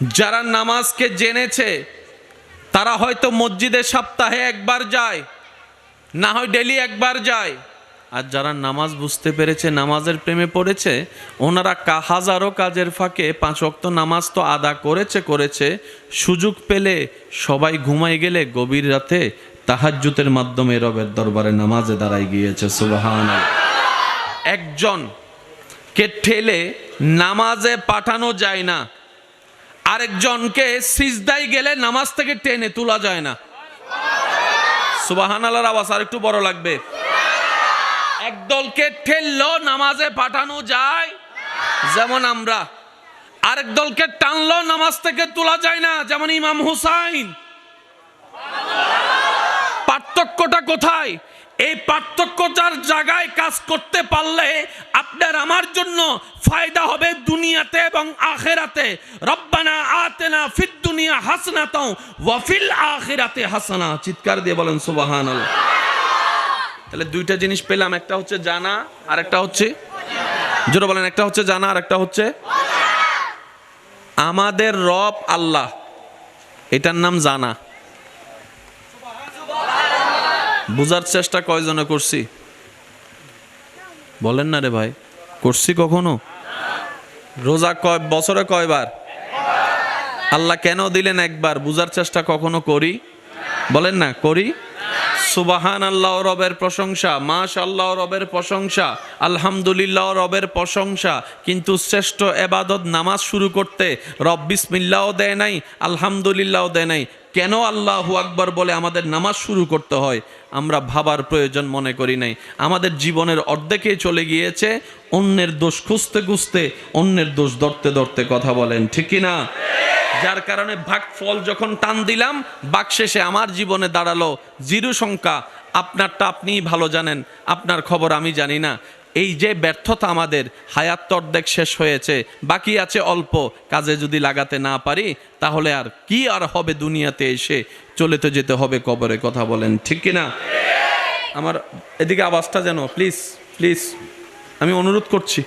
যারা নামাজকে জেনেছে, তারা হয়তো মসজিদে সপ্তাহে একবার যায়, না হয় ডেলি একবার যায়। আর যারা নামাজ বুঝতে পেরেছে, নামাজের প্রেমে পড়েছে, ওনারা হাজারো কাজের ফাঁকে পাঁচ ওয়াক্ত নামাজ তো আদা করেছে করেছে। সুযোগ পেলে সবাই ঘুমাই গেলে গভীর রাতে তাহাজ্জুতের মাধ্যমে রবের দরবারে নামাজে দাঁড়াই গিয়েছে সুবাহান একজন কে ঠেলে নামাজে পাঠানো যায় না আরেকজনকে সিজদাই গেলে নামাজ থেকে টেনে তোলা যায় না। সুবাহান আল্লাহর আওয়াজ আর একটু বড় লাগবে। একদলকে ঠেললো, নামাজে পাঠানো যায়। যেমন আমরা। আরেক দলকে টানলো, নামাজ থেকে তোলা যায় না, যেমন ইমাম হুসাইন। পার্থক্যটা কোথায়? এই পার্থক্যটার জায়গায় কাজ করতে পারলে আপনার আমার জন্য ফায়দা হবে দুনিয়াতে এবং আখেরাতে। রব্বানা আতেনা ফিদ দুনিয়া হাসনাতাও ওয়া ফিল আখিরাতে হাসানা। চিৎকার দিয়ে বলেন, সুবহানাল্লাহ। তাহলে দুইটা জিনিস পেলাম, একটা হচ্ছে জানা আর একটা হচ্ছে জোরে বলেন, একটা হচ্ছে জানা আর একটা হচ্ছে আমাদের রব আল্লাহ। এটার নাম জানা। বুঝার চেষ্টা কয়জনে করছি? বলেন না রে ভাই, করছি কখনো? রোজা কয়, বছরে কয়বার? আল্লাহ কেন দিলেন একবার? বুঝার চেষ্টা কখনো করি? বলেন না, করি? সুবাহান আল্লাহ রবের প্রশংসা মাশ আল্লাহ রবের প্রশংসা, আলহামদুলিল্লাহ রবের প্রশংসা, কিন্তু শ্রেষ্ঠ এবাদত নামাজ শুরু করতে রব বিসমিল্লাও দেয় নাই, আলহামদুলিল্লাহও দেয় নাই। কেন আল্লাহু আকবর বলে আমাদের নামাজ শুরু করতে হয়? আমরা ভাবার প্রয়োজন মনে করি নাই। আমাদের জীবনের অর্ধেকে চলে গিয়েছে, অন্যের দোষ খুঁজতে খুঁজতে, অন্যের দোষ ধরতে ধরতে কথা বলেন, ঠিক কি না? যার কারণে ভাগ ফল যখন টান দিলাম, বাক শেষে আমার জীবনে দাঁড়াল জিরো সংখ্যা। আপনারটা আপনিই ভালো জানেন, আপনার খবর আমি জানি না। এই যে ব্যর্থতা আমাদের, হায়াত তো অর্ধেক শেষ হয়েছে, বাকি আছে অল্প, কাজে যদি লাগাতে না পারি, তাহলে আর কি আর হবে দুনিয়াতে এসে? চলে তো যেতে হবে কবরে, কথা বলেন, ঠিক কি না? আমার এদিকে আওয়াজটা যেন প্লিজ প্লিজ আমি অনুরোধ করছি।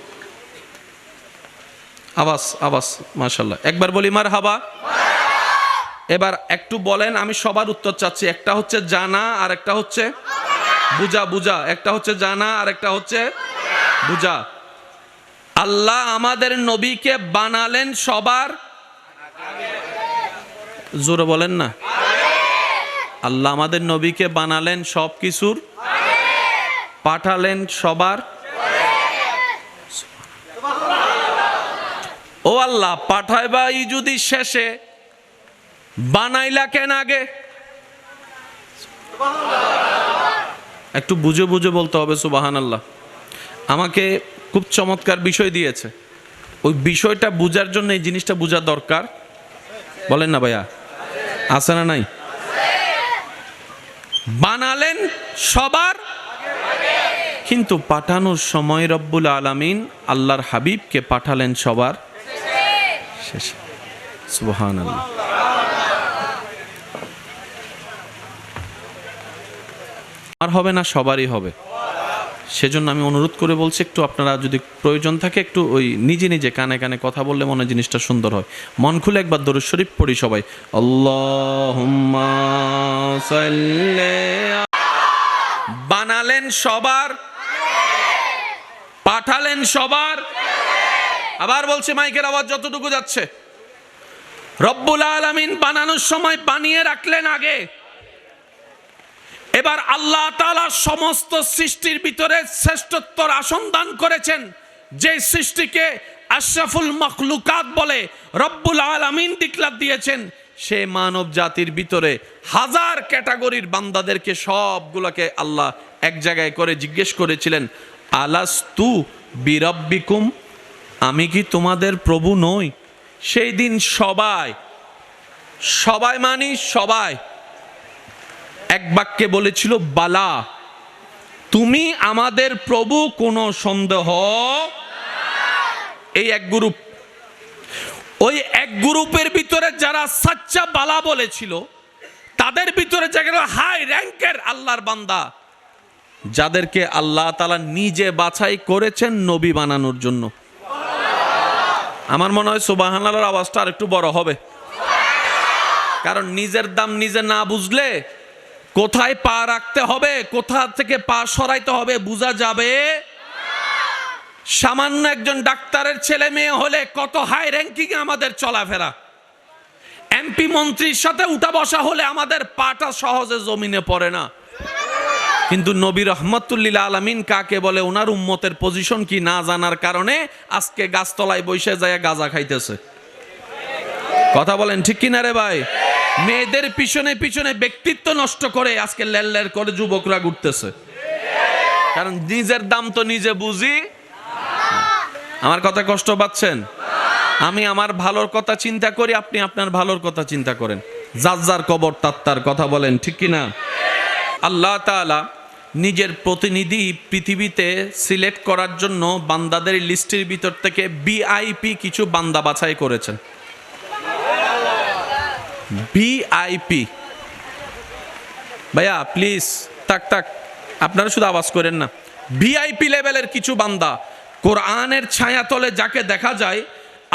আওয়াজ আওয়াজ মাশাল্লাহ একবার বলি মার হাবা এবার একটু বলেন, আমি সবার উত্তর চাচ্ছি। একটা হচ্ছে জানা আর একটা হচ্ছে বুঝা বুঝা। একটা হচ্ছে জানা আর একটা হচ্ছে বুঝা। আল্লাহ আমাদের নবীকে বানালেন সবার? জোরে বলেন না। আল্লাহ আমাদের নবীকে বানালেন সব কিছুর? পাঠালেন সবার? ও আল্লাহ পাঠাইবা ই যদি শেষে, বানাইলা কেন আগে? একটু বুঝে বুঝে বলতে হবে সুবাহান আল্লাহ আমাকে খুব চমৎকার বিষয় দিয়েছে। ওই বিষয়টা বুঝার জন্য এই জিনিসটা বোঝা দরকার। বলেন না ভাইয়া। আছে না নাই? বানালেন সবার কিন্তু পাঠানোর সময় রব্বুল আলামিন আল্লাহর হাবিবকে পাঠালেন সবার আর হবে না, সবারই হবে। সেজন্য আমি অনুরোধ করে বলছি, একটু আপনারা যদি প্রয়োজন থাকে একটু ওই নিজে নিজে কানে কানে কথা বললে মনে জিনিসটা সুন্দর হয়। মন খুলে একবার দরুদ শরীফ পড়ি সবাই। বানালেন সবার। পাঠালেন সবার। আবার বলছি মাইকের আওয়াজ যতটুকু যাচ্ছে। রব্বুল আলামিন বানানোর সময় বানিয়ে রাখলেন আগে। এবার আল্লাহ তালা সমস্ত সৃষ্টির ভিতরে শ্রেষ্ঠত্বর আসন দান করেছেন। যে সৃষ্টিকে আশরাফুল মখলুকাত বলে রব্বুল আলামিন ডিক্লার দিয়েছেন, সে মানব জাতির ভিতরে হাজার ক্যাটাগরির বান্দাদেরকে সবগুলোকে আল্লাহ এক জায়গায় করে জিজ্ঞেস করেছিলেন, আলাস্তু বিরব্বিকুম? আমি কি তোমাদের প্রভু নই? সেই দিন সবাই সবাই মানি সবাই এক বাক্যে বলেছিল, বালা, তুমি আমাদের প্রভু, কোনো সন্দেহ এই এক গ্রুপ। ওই এক গ্রুপের ভিতরে যারা সাচ্চা বালা বলেছিল, তাদের ভিতরে যেগুলো হাই, র্যাঙ্কের আল্লাহর বান্দা। যাদেরকে আল্লাহ তালা নিজে বাছাই করেছেন নবী বানানোর জন্য। আমার মনে হয় সুবাহানালার আওয়াজটা আর একটু বড় হবে। কারণ নিজের দাম নিজে না বুঝলে কোথায় পা রাখতে হবে, কোথা থেকে পা সরাইতে হবে বোঝা যাবে? সামান্য একজন ডাক্তারের ছেলে মেয়ে হলে কত হাই র্যাঙ্কিং আমাদের চলাফেরা। এমপি মন্ত্রীর সাথে উঠা বসা হলে আমাদের পাটা সহজে জমিনে পড়ে না। কিন্তু নবী রহমতুল্লিল আলমিন কাকে বলে, ওনার উম্মতের পজিশন কি না জানার কারণে আজকে গাছতলায় বসে যায় গাজা খাইতেছে। কথা বলেন ঠিক কিনা রে ভাই? মেয়েদের পিছনে পিছনে ব্যক্তিত্ব নষ্ট করে আজকে লেল করে যুবকরা ঘুরতেছে। কারণ নিজের দাম তো নিজে বুঝি। আমার কথা কষ্ট পাচ্ছেন? আমি আমার ভালোর কথা চিন্তা করি, আপনি আপনার ভালোর কথা চিন্তা করেন। যার যার কবর তাত্তার কথা বলেন, ঠিক কিনা? আল্লাহ তাআলা নিজের প্রতিনিধি পৃথিবীতে সিলেক্ট করার জন্য বান্দাদের লিস্টের ভিতর থেকে বিআইপি কিছু বান্দা বাছাই করেছেন। বিআইপি ভাইয়া প্লিজ তাক তাক আপনারা শুধু আওয়াজ করেন না। ভিআইপি লেভেলের কিছু বান্দা, কোরআনের ছায়াতলে যাকে দেখা যায়,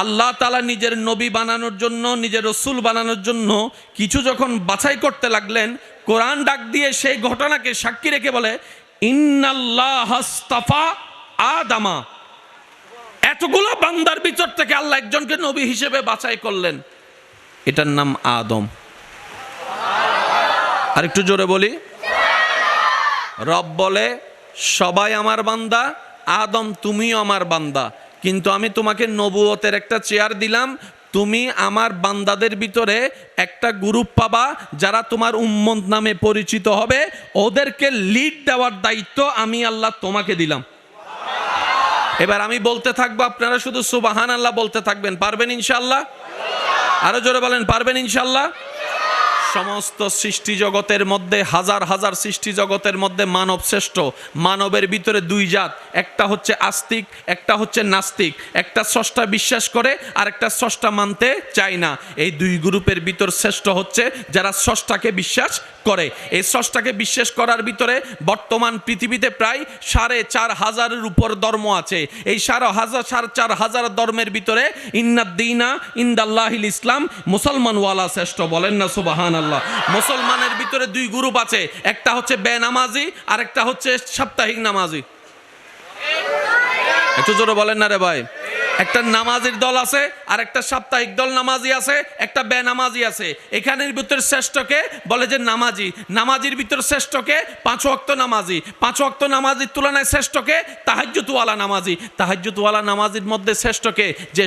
আল্লাহ তালা নিজের নবী বানানোর জন্য, নিজের রসুল বানানোর জন্য কিছু যখন বাছাই করতে লাগলেন, কোরআন ডাক দিয়ে সেই ঘটনাকে সাক্ষী রেখে বলে, ইন্নাল্লাহ হাস্তাফা আদামা। এতগুলো বান্দার ভিতর থেকে আল্লাহ একজনকে নবী হিসেবে বাছাই করলেন। এটার নাম আদম। আর একটু জোরে বলি। রব বলে, সবাই আমার বান্দা, আদম তুমিও আমার বান্দা। কিন্তু আমি তোমাকে নবুয়তের একটা চেয়ার দিলাম, তুমি আমার বান্দাদের ভিতরে একটা গ্রুপ পাবা, যারা তোমার উম্মত নামে পরিচিত হবে। ওদেরকে লিড দেওয়ার দায়িত্ব আমি আল্লাহ তোমাকে দিলাম। এবার আমি বলতে থাকব, আপনারা শুধু সুবাহান আল্লাহ বলতে থাকবেন, পারবেন ইনশাল্লাহ আরও জোরে বলেন, পারবেন ইনশাল্লাহ? সমস্ত সৃষ্টি জগতের মধ্যে, হাজার হাজার সৃষ্টি জগতের মধ্যে মানব শ্রেষ্ঠ। মানবের ভিতরে দুই জাত, একটা হচ্ছে আস্তিক, একটা হচ্ছে নাস্তিক। একটা স্রষ্টা বিশ্বাস করে, আর একটা স্রষ্টা মানতে চায় না। এই দুই গ্রুপের ভিতর শ্রেষ্ঠ হচ্ছে যারা স্রষ্টাকে বিশ্বাস করে। এই স্রষ্টাকে বিশ্বাস করার ভিতরে বর্তমান পৃথিবীতে প্রায় সাড়ে চার হাজারের উপর ধর্ম আছে। এই সাড়ে হাজার, সাড়ে চার হাজার ধর্মের ভিতরে ইন্নাদ্দিনা ইন্দাল্লাহিল ইসলাম মুসলমান ওয়ালা শ্রেষ্ঠ বলেন না সুবাহান আল্লাহ মুসলমানের ভিতরে দুই গ্রুপ আছে, একটা হচ্ছে বেনামাজি আর একটা হচ্ছে সাপ্তাহিক নামাজি। একটু জোরে বলেন না রে ভাই। একটা নামাজির দল আছে, আর একটা সাপ্তাহিক দল নামাজি আছে, একটা বেনামাজি আছে। এখানের ভিতরে শ্রেষ্ঠকে বলে যে নামাজি। নামাজির ভিতরে শ্রেষ্ঠকে পাঁচ অক্ত নামাজি। পাঁচ অক্ত নামাজির তুলনায় শ্রেষ্ঠকে তাহাজ্যতুওয়ালা নামাজি। তাহাজ্যতুওয়ালা নামাজির মধ্যে শ্রেষ্ঠকে যে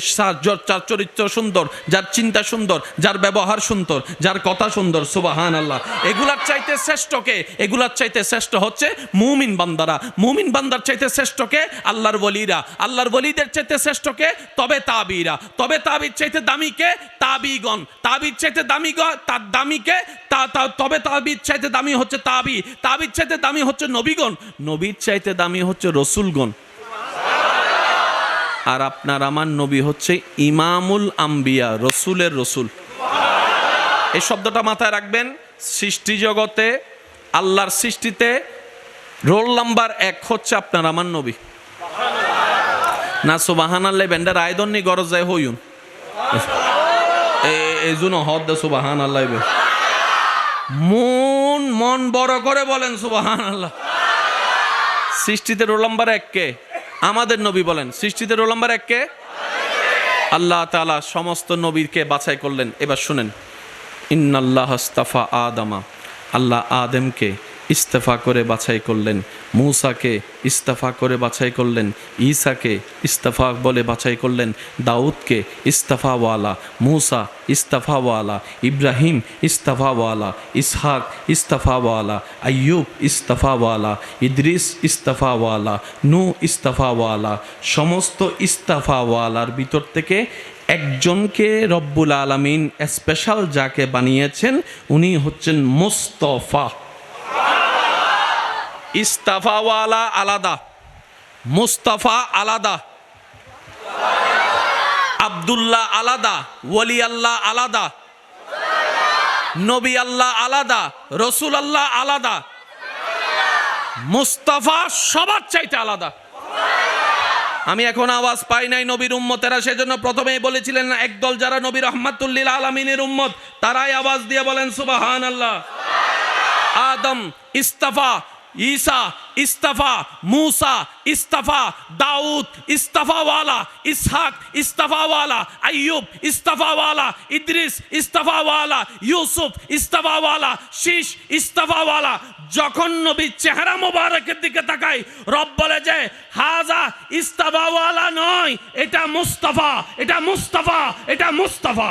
যার চরিত্র সুন্দর, যার চিন্তা সুন্দর, যার ব্যবহার সুন্দর, যার কথা সুন্দর সুবাহান আল্লাহ এগুলার চাইতে শ্রেষ্ঠকে, এগুলার চাইতে শ্রেষ্ঠ হচ্ছে মুমিন বান্দারা। মুমিন বান্দার চাইতে শ্রেষ্ঠকে আল্লাহর বলিরা আল্লাহর বলিদের চাইতে শ্রেষ্ঠকে তবে তাবিরা। তবে তাবির চাইতে দামি কে? তাবিগণ। তাবির চাইতে দামি তার দামিকে তা, তা- তবে তাবির চাইতে দামি হচ্ছে তাবি। তাবির চাইতে দামি হচ্ছে নবীগণ। নবীর চাইতে দামি হচ্ছে রসুলগণ। আর আপনার আমার নবী হচ্ছে ইমামুল আম্বিয়া, রসুলের রসুল। এই শব্দটা মাথায় রাখবেন, সৃষ্টি জগতে, আল্লাহর সৃষ্টিতে, রোল নাম্বার এক হচ্ছে আপনার আমার নবী। না সুবাহান আল্লাহ ব্যান্ডার আয়দন নি গরজ যায় হইউন এই জন্য হদ দে সুবাহান আল্লাহ। মন মন বড় করে বলেন সুবাহান আল্লাহ সৃষ্টিতে রোল নাম্বার এক কে? আমাদের নবী বলেন, সৃষ্টিতে রোল নাম্বার এক কে? আল্লাহ তাআলা সমস্ত নবীকে বাছাই করলেন। এবার শুনেন, ইন্নাল্লাহ ইস্তাফা আদামা। আল্লাহ আদেমকে ইস্তফা করে বাছাই করলেন। মূসাকে ইস্তফা করে বাছাই করলেন। ঈসাকে ইস্তফা বলে বাছাই করলেন। দাউদকে ইস্তফাওয়ালা। মূসা ইস্তফাওয়ালা। ইব্রাহিম ইস্তফাওয়ালা। ইসহাক ইস্তফাওয়ালা। আইয়ুব ইস্তফাওয়ালা। ইদ্রিস ইস্তফাওয়ালা। নু ইস্তফাওয়ালা। সমস্ত ইস্তফাওয়ালার ভিতর থেকে একজনকে রব্বুল আলমিন স্পেশাল যাকে বানিয়েছেন, উনি হচ্ছেন মুস্তফা। ইস্তাফাওয়ালা আলাদা, মুস্তাফা আলাদা, আব্দুল্লাহ আলাদা ওলি আল্লাহ আলাদা, নবী আল্লাহ আলাদা, রসুল আল্লাহ আলাদা, মুস্তাফা সবার চাইতে আলাদা। আমি এখন আওয়াজ পাই নাই নবীর উম্মতেরা, সেজন্য প্রথমেই বলেছিলেন, একদল যারা নবী রহমাতুল্লিল আলমিনের উম্মত, তারাই আওয়াজ দিয়ে বলেন সুবাহান আল্লাহ আদম, ইস্তফা ঈসা ইস্তফা মুসা ইস্তফা দাউদ ইস্তফাওয়ালা ইসহাক ইস্তফাওয়ালা আইয়ুব ইস্তফাওয়ালা ইদ্রিস ইস্তফাওয়ালা ইউসুফ ইস্তফাওয়ালা শীষ ইস্তফাওয়ালা যখন নবী চেহারা মোবারকের দিকে তাকাই রব বলে যে হাজা ইস্তফাওয়ালা নয় এটা মুস্তফা এটা মুস্তফা এটা মুস্তাফা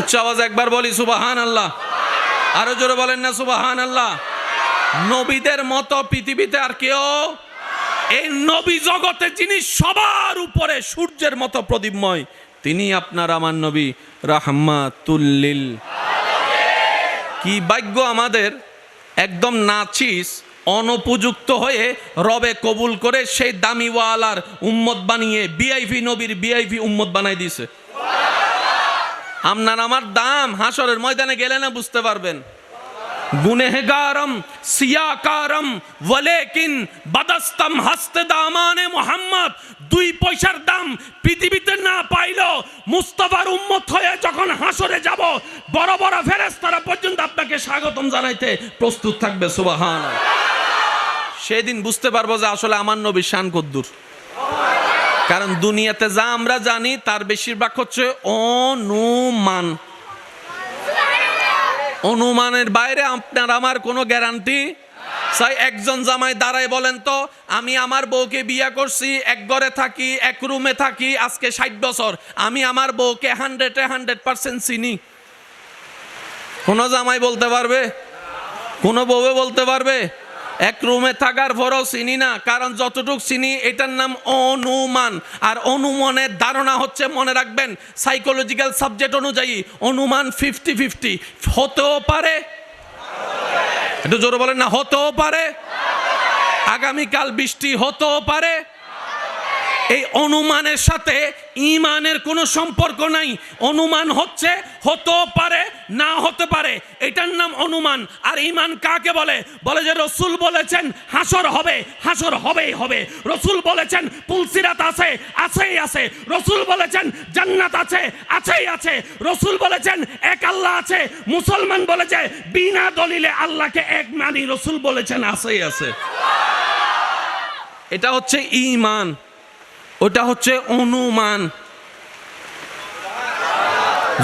উচ্চ আওয়াজ একবার বলি সুবাহান আল্লাহ আরও জোরে বলেন না সুবাহান আল্লাহ নবীদের মতো পৃথিবীতে আর কেউ এই নবী জগতে যিনি সবার উপরে সূর্যের মতো প্রদীপময়, তিনি আপনার আমার নবী রাহমাতুল্লিল। কি ভাগ্য আমাদের, একদম নাচিস, অনুপযুক্ত হয়ে রবে কবুল করে সেই দামিওয়ালার উম্মত বানিয়ে বিআইপি নবীর বিআইপি উম্মত বানাই দিছে আপনার আমার দাম হাসরের ময়দানে গেলে না বুঝতে পারবেন। বাদাস্তম দামানে মোহাম্মদ, দুই পয়সার দাম পৃথিবীতে না মুস্তাফার হয়ে যখন যাব, বড় বড় ফেরেশতারা পর্যন্ত আপনাকে স্বাগতম জানাইতে প্রস্তুত থাকবে সুবাহান সেদিন বুঝতে পারব যে আসলে আমার নবী শান কদ্দুর। কারণ দুনিয়াতে যা আমরা জানি, তার বেশিরভাগ হচ্ছে অনুমান। অনুমানের বাইরে আপনার আমার কোনো গ্যারান্টি? সাই একজন জামাই দাঁড়ায় বলেন তো, আমি আমার বউকে বিয়ে করছি, এক ঘরে থাকি, এক রুমে থাকি, আজকে ষাট বছর। আমি আমার বউকে হান্ড্রেডে হান্ড্রেড পার্সেন্ট চিনি। কোনো জামাই বলতে পারবে? কোনো বউয়ে বলতে পারবে? এক রুমে থাকার পরও চিনি না, কারণ যতটুক চিনি, এটার নাম অনুমান। আর অনুমানের ধারণা হচ্ছে, মনে রাখবেন সাইকোলজিক্যাল সাবজেক্ট অনুযায়ী অনুমান ফিফটি ফিফটি হতেও পারে, একটু জোরে বলেন না, হতেও পারে, আগামীকাল বৃষ্টি হতেও পারে এই অনুমানের সাথে ইমানের কোনো সম্পর্ক নাই। অনুমান হচ্ছে, হতেও পারে, না হতে পারে। এটার নাম অনুমান। আর ইমান কাকে বলে? বলে যে রসুল বলেছেন, হাসর হবে, হাসর হবেই হবে। রসুল বলেছেন, পুলসিরাত আছে, আছেই আছে। রসুল বলেছেন, জান্নাত আছে, আছেই আছে। রসুল বলেছেন, এক আল্লাহ আছে। মুসলমান বলেছে, বিনা দলিলে আল্লাহকে এক মানি। রসুল বলেছেন, আছেই আছে। এটা হচ্ছে ইমান। ওটা হচ্ছে অনুমান।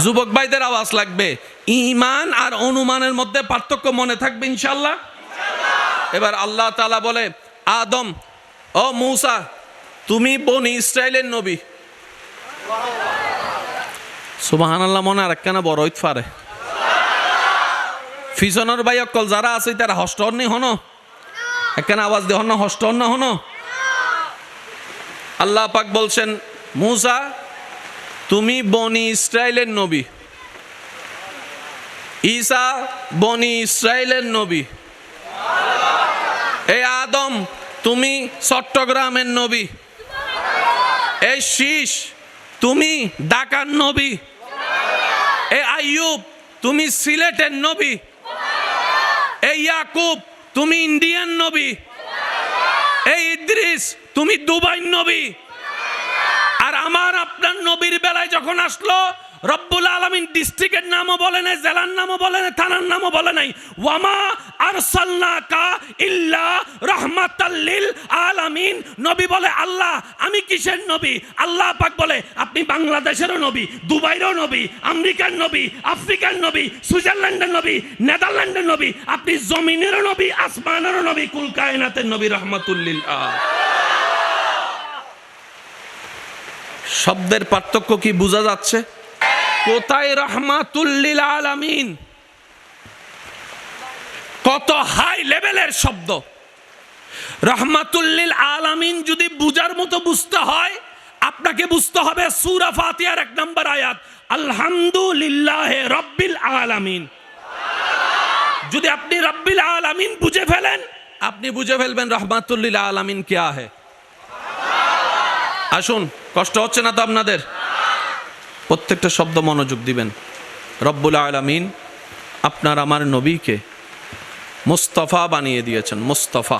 যুবক ভাইদের আওয়াজ লাগবে। ইমান আর অনুমানের মধ্যে পার্থক্য মনে থাকবে ইনশাল্লাহ এবার আল্লাহ তালা বলে, আদম, ও মৌসা, তুমি বনি ইসরায়েলের নবী। সুবাহান আল্লাহ মনে আর একখানা বড় পারে। ফিসনের ভাই অকল যারা আছে তারা হস্ট নি হনো? একখানা আওয়াজ দিয়ে হন হস্ট না, হনো? আল্লাহ পাক বলছেন, মুসা, তুমি বনি ইসরায়েলের নবী। ঈসা, বনি ইসরায়েলের নবী। এই আদম, তুমি চট্টগ্রামের নবী। এই শীষ, তুমি ঢাকার নবী। এ আইয়ুব, তুমি সিলেটের নবী। এই ইয়াকুব, তুমি ইন্ডিয়ান নবী। এই ইদ্রিস তুমি দুবাই নবী। আর আমার আপনার নবীর বেলায় যখন আসলো, রব্বুল আলমিন ডিস্ট্রিক্টের নামও বলে নাই, জেলার নামও বলে নাই, থানার নামও বলে নাই। ওয়ামা আরসালনাকা ইল্লা রহমাতাল্লিল আলামিন। নবী বলে, আল্লাহ, আমি কিসের নবী? আল্লাহ পাক বলে, আপনি বাংলাদেশেরও নবী, দুবাইরও নবী, আমেরিকার নবী, আফ্রিকার নবী, সুইজারল্যান্ডের নবী, নেদারল্যান্ডের নবী, আপনি জমিনেরও নবী, আসমানেরও নবী, কুল কায়নাতের নবী রহমাতুল্লিল আহ শব্দের পার্থক্য কি বোঝা যাচ্ছে? কোথায় রহমাতুল্লিল আলামিন? কত হাই লেভেলের শব্দ। রহমাতুল্লিল আলামিন যদি বুঝার মতো বুঝতে হয়, আপনাকে বুঝতে হবে সুরা ফাতিহার এক নম্বর আয়াত, আলহামদুলিল্লাহ রব্বিল আলামিন। যদি আপনি রব্বিল আলামিন বুঝে ফেলেন, আপনি বুঝে ফেলবেন রহমাতুল্লিল আলামিন কেয়া হে আসুন, কষ্ট হচ্ছে না তো আপনাদের? প্রত্যেকটা শব্দ মনোযোগ দিবেন। রব্বুল আলমিন আপনার আমার নবীকে মুস্তফা বানিয়ে দিয়েছেন, মুস্তফা।